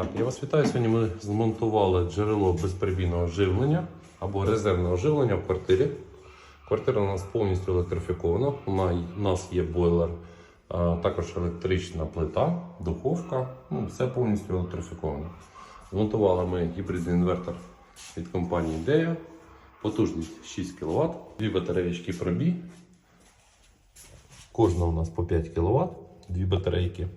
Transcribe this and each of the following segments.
Так, я вас вітаю. Сьогодні ми змонтували джерело безперебійного живлення або резервного живлення в квартирі. Квартира у нас повністю електрифікована. У нас є бойлер, також електрична плита, духовка. Ну, все повністю електрифіковано. Змонтували ми гібридний інвертор від компанії Idea. Потужність 6 кВт, дві батареєчки пробій. Кожна у нас по 5 кВт, дві батарейки.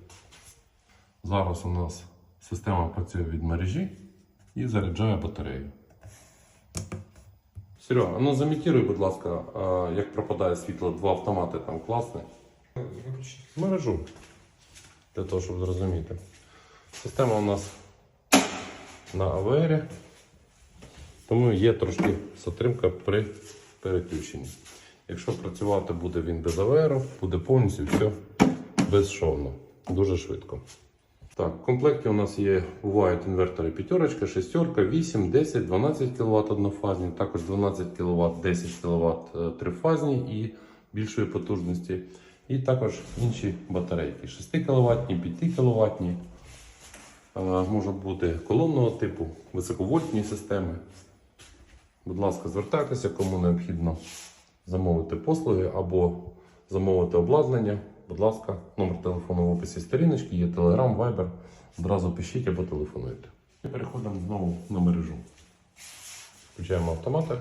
Зараз у нас система працює від мережі і заряджає батарею. Серега, ну замітіруй, будь ласка, як пропадає світло, два автомати там класні. Мережу. Для того, щоб зрозуміти. Система у нас на АВР, тому є трошки затримка при переключенні. Якщо працювати буде він без АВР, буде повністю все безшовно, дуже швидко. Так, в комплекті у нас є бувають інвертори п'ятерочка, шестерка, 8, 10, 12 кВт однофазні, також 12 кВт, 10 кВт трифазні і більшої потужності. І також інші батарейки 6 кВт, 5 кВт. Можуть бути колонного типу, високовольтні системи. Будь ласка, звертайтеся, кому необхідно замовити послуги або замовити обладнання. Будь ласка, номер телефону в описі сторіночки, є Telegram, Viber. Одразу пишіть або телефонуйте. І переходимо знову на мережу. Включаємо автомати.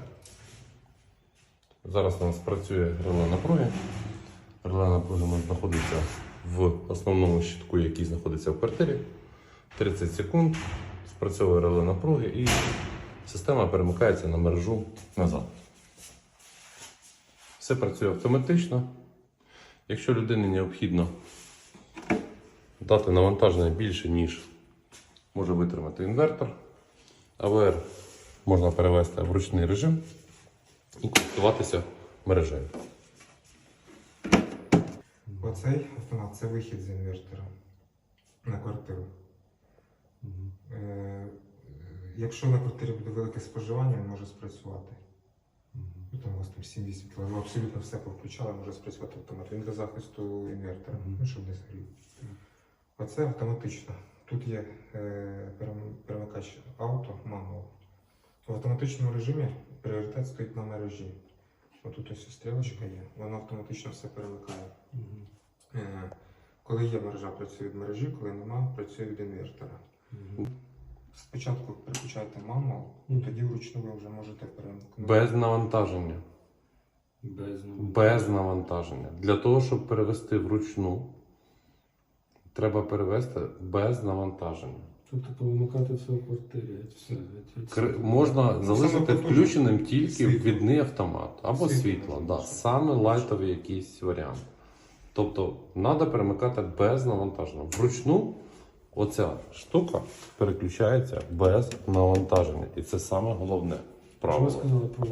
Зараз у нас працює реле напруги. Реле напруги у нас знаходиться в основному щитку, який знаходиться в квартирі. 30 секунд. Спрацьовує реле напруги і система перемикається на мережу назад. Все працює автоматично. Якщо людині необхідно дати навантаження більше, ніж може витримати інвертор, АВР можна перевести в ручний режим і користуватися мережею. Оцей автомат це вихід з інвертора на квартиру. Е, Якщо на квартирі буде велике споживання, він може спрацювати. Там у вас там 7-8 кг, ну, абсолютно все повключали, може спрацювати автомат. Він для захисту інвертора, Мгм. ну, щоб не згорів. Оце автоматично. Тут є е, перемикач авто, мануал. В автоматичному режимі пріоритет стоїть на мережі. Отут ось стрілочка є, воно автоматично все перемикає. Е, Коли є мережа, працює від мережі, коли нема, працює від інвертора. Спочатку переключайте мануал, Мгм. тоді вручну ви вже можете перемкнути. Без навантаження. Без Без навантаження. Для того, щоб перевести вручну, треба перевести без навантаження. Тобто повимикати все в квартирі, все. Кр- Можна Ну, залишити потужне. включеним тільки Світло. відний автомат або Світло світло. можна Да, саме лайтовий якийсь варіант. Тобто треба перемикати без навантаження. Вручну оця штука переключається без навантаження. І це саме головне правило.